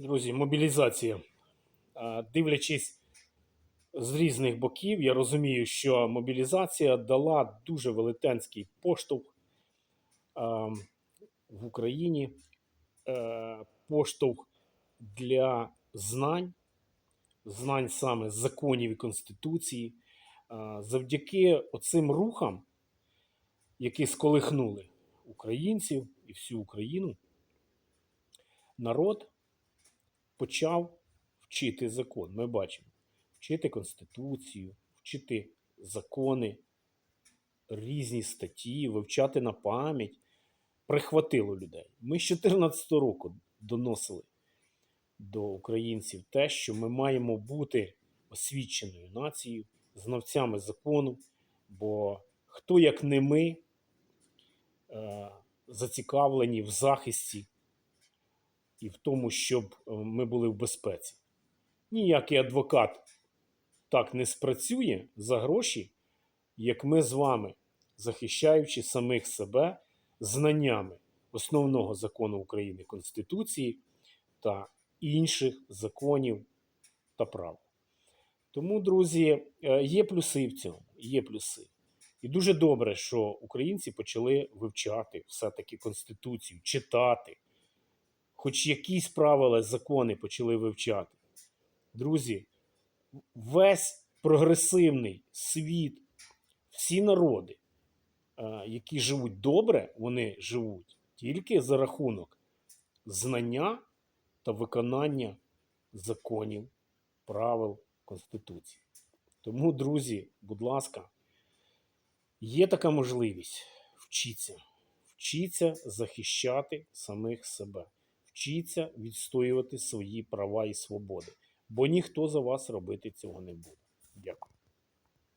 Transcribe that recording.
Друзі, мобілізація. Дивлячись з різних боків, я розумію, що мобілізація дала дуже велетенський поштовх в Україні, е, поштовх для знань, знань саме законів і Конституції. Завдяки оцим рухам, які сколихнули українців і всю Україну, народ почав вчити закон. Ми бачимо, вчити Конституцію, вчити закони, різні статті, вивчати на пам'ять. Прихватило людей. Ми з 2014 року доносили до українців те, що ми маємо бути освіченою нацією, знавцями закону, бо хто як не ми е, зацікавлені в захисті і в тому, щоб е, ми були в безпеці. Ніякий адвокат так не спрацює за гроші, як ми з вами, захищаючи самих себе знаннями основного закону України Конституції та інших законів та прав. Тому, друзі, е, є плюси в цьому, є плюси. І дуже добре, що українці почали вивчати все-таки Конституцію, читати хоч якісь правила, закони почали вивчати. Друзі, весь прогресивний світ, всі народи, е, які живуть добре, вони живуть тільки за рахунок знання та виконання законів, правил Конституції. Тому, друзі, будь ласка, є така можливість вчіться. Вчіться захищати самих себе. Вчіться відстоювати свої права і свободи, бо ніхто за вас робити цього не буде. Дякую.